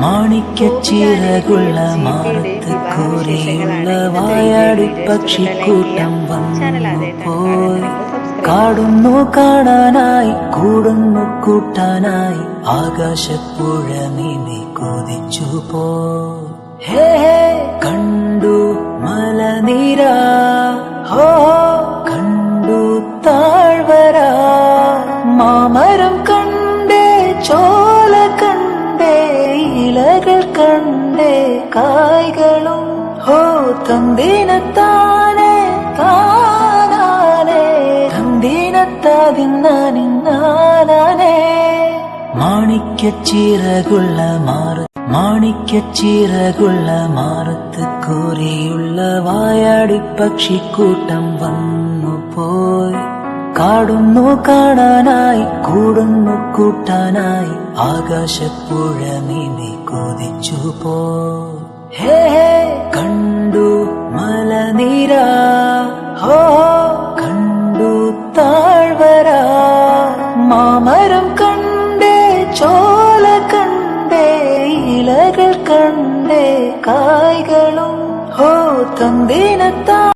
മാണിക്കച്ചിറകുള്ള മാറത്ത് കൂരെയുള്ള വായാടി പക്ഷിക്കൂട്ടം വന്നു പോയി കാടുന്നു കാണാനായി കൂടുന്നു കൂട്ടാനായി ആകാശപ്പുഴ നീന്തി കൊതിച്ചു പോ ഹേ കണ്ടു മലനിര. ഹോ കണ്ടു താഴ്വര. മാമരം കണ്ടേ കണ്ടേ കണ്ടേ കായ്കളും. ഹോ തന്തിനത്താനെ താനാനെ തന്തിനത്താതിന്നാനിന്നാനെ മാണിക്കച്ചിറകുള്ള മാറ മാണിക്കച്ചിറകുള്ള മാറത്ത് കൂറിയുള്ള വായാടി പക്ഷിക്കൂട്ടം വന്നു പോയി. കാടുന്നു കാണാനായി കൂടുന്നു കൂട്ടാനായി ആകാശപ്പുഴ നീന്തി കൊതിച്ചു പോ ഹേ കണ്ടു മലനിര. ഹോ കണ്ടു താഴ്വര. മാമരം കണ്ടേ ചോല കണ്ടേ ഇലകൾ കണ്ടേ കായ്കളും. ഹോ തന്തിനത്താ